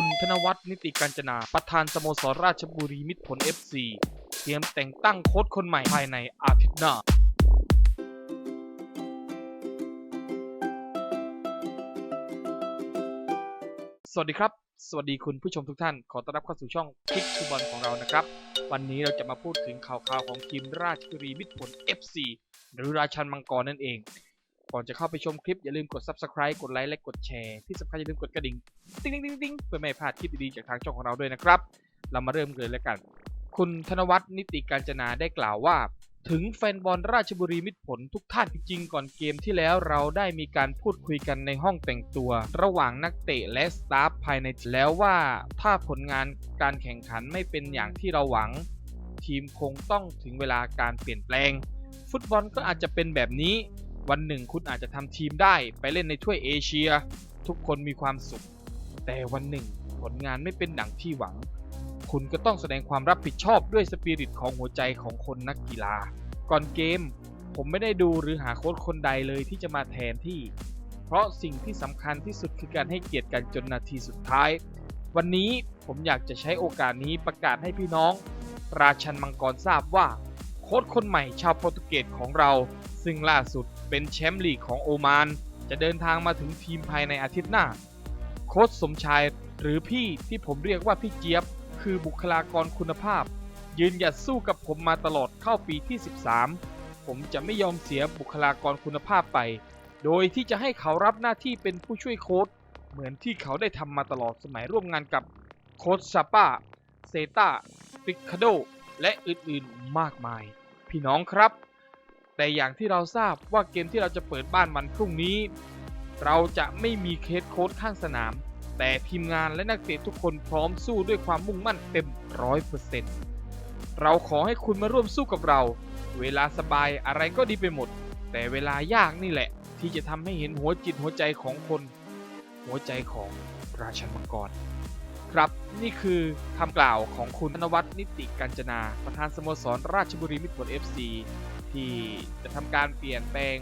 คุณธนวัฒน์นิติการจนา ประธานสโมสรราชบุรีมิตรผล FC เตรียมแต่งตั้งโค้ชคนใหม่ภายในอาทิตย์หน้าสวัสดีครับ สวัสดีคุณผู้ชมทุกท่าน ขอต้อนรับเข้าสู่ช่องคิกฟุตบอลของเรานะครับ วันนี้เราจะมาพูดถึงข่าวๆของทีมราชบุรีมิตรผล FC หรือราชันมังกรนั่นเอง ก่อนจะเข้าไปชมคลิป อย่าลืมกด Subscribe กดไลค์และกดแชร์ที่สำคัญอย่าลืมกดกระดิ่งติ๊งติ๊งติ๊งติ๊งเพื่อไม่ให้พลาดคลิปดีๆจากทางช่องของเราด้วยนะครับ เรามาเริ่มกันเลยแล้วกัน คุณธนวัฒน์นิติการจนาได้กล่าวว่า ถึงแฟนบอลราชบุรีมิตรผลทุกท่านจริงก่อนเกมที่แล้วเราได้มีการพูดคุยกันในห้องแต่งตัว ระหว่างนักเตะและสตาฟภายในแล้วว่าถ้าผลงานการแข่งขันไม่เป็นอย่างที่เราหวัง ทีมคงต้องถึงเวลาการเปลี่ยนแปลง ฟุตบอลก็อาจจะเป็นแบบนี้ วันหนึ่งคุณอาจจะทำทีมได้ไปเล่นในถ้วยเอเชีย ทุกคนมีความสุข แต่วันหนึ่งผลงานไม่เป็นดังที่หวัง คุณก็ต้องแสดงความรับผิดชอบด้วยสปิริตของหัวใจของคนนักกีฬา ก่อนเกม ผมไม่ได้ดูหรือหาโค้ชคนใดเลยที่จะมาแทนที่ เพราะสิ่งที่สำคัญที่สุดคือการให้เกียรติกันจนนาทีสุดท้าย วันนี้ผมอยากจะใช้โอกาสนี้ประกาศให้พี่น้อง ราชันมังกรทราบว่า โค้ชคนใหม่ชาวโปรตุเกสของเรา ซึ่งล่าสุด เป็นแชมป์ลีกของโอมาน จะเดินทางมาถึงทีมภายในอาทิตย์หน้า โค้ชสมชายหรือพี่ที่ผมเรียกว่าพี่เจี๊ยบ คือบุคลากรคุณภาพ ยืนหยัดสู้กับผมมาตลอดเข้าปีที่ 13 ผมจะไม่ยอมเสียบุคลากรคุณภาพไป โดยที่จะให้เขารับหน้าที่เป็นผู้ช่วยโค้ชเหมือนที่เขาได้ทำมาตลอดสมัยร่วมงานกับโค้ชซาป้าเซตาปิคาโด และอื่นๆมากมาย พี่น้องครับ แต่อย่างที่เราทราบว่าเกมที่เราจะเปิดบ้านวันพรุ่งนี้ เราจะไม่มีเคสโค้ดข้างสนาม แต่ทีมงานและนักเตะทุกคนพร้อมสู้ด้วยความมุ่งมั่นเต็มร้อยเปอร์เซ็นต์เราขอให้คุณมาร่วมสู้กับเรา เวลาสบายอะไรก็ดีไปหมด แต่เวลายากนี่แหละ ที่จะทำให้เห็นหัวจิตหัวใจของคน หัวใจของราชันมังกรครับนี่คือคำกล่าวของคุณธนวัฒน์นิติกัญจนา ประธานสโมสรราชบุรีมิตรผล FC ที่จะทำการเปลี่ยนแปลง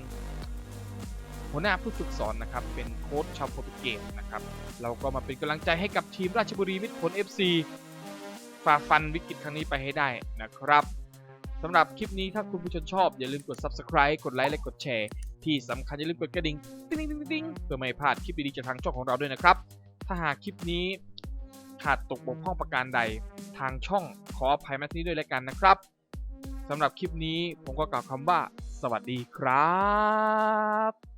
หัวหน้าผู้ฝึกสอนนะครับเป็นโค้ชชาวโปรตุเกสนะครับเราก็มาเป็นกำลังใจให้กับทีมราชบุรีมิตรผล FC ฝ่าฟันวิกฤตครั้งนี้ไปให้ได้นะครับสำหรับคลิปนี้ถ้าคุณผู้ชมชอบ อย่าลืมกด subscribe กดไลค์และกดแชร์ ที่สำคัญอย่าลืมกดกระดิ่งติ๊งติ๊งติ๊งติ๊งเพื่อไม่พลาดคลิปดีๆจากทางช่องของเราด้วยนะครับ ถ้าหากคลิปนี้ขาดตกบกพร่องประการใดทางช่องขออภัยมาที่นี้ด้วยแล้วกันนะครับ สำหรับคลิปนี้ผมก็กล่าวคำว่า สวัสดีครับ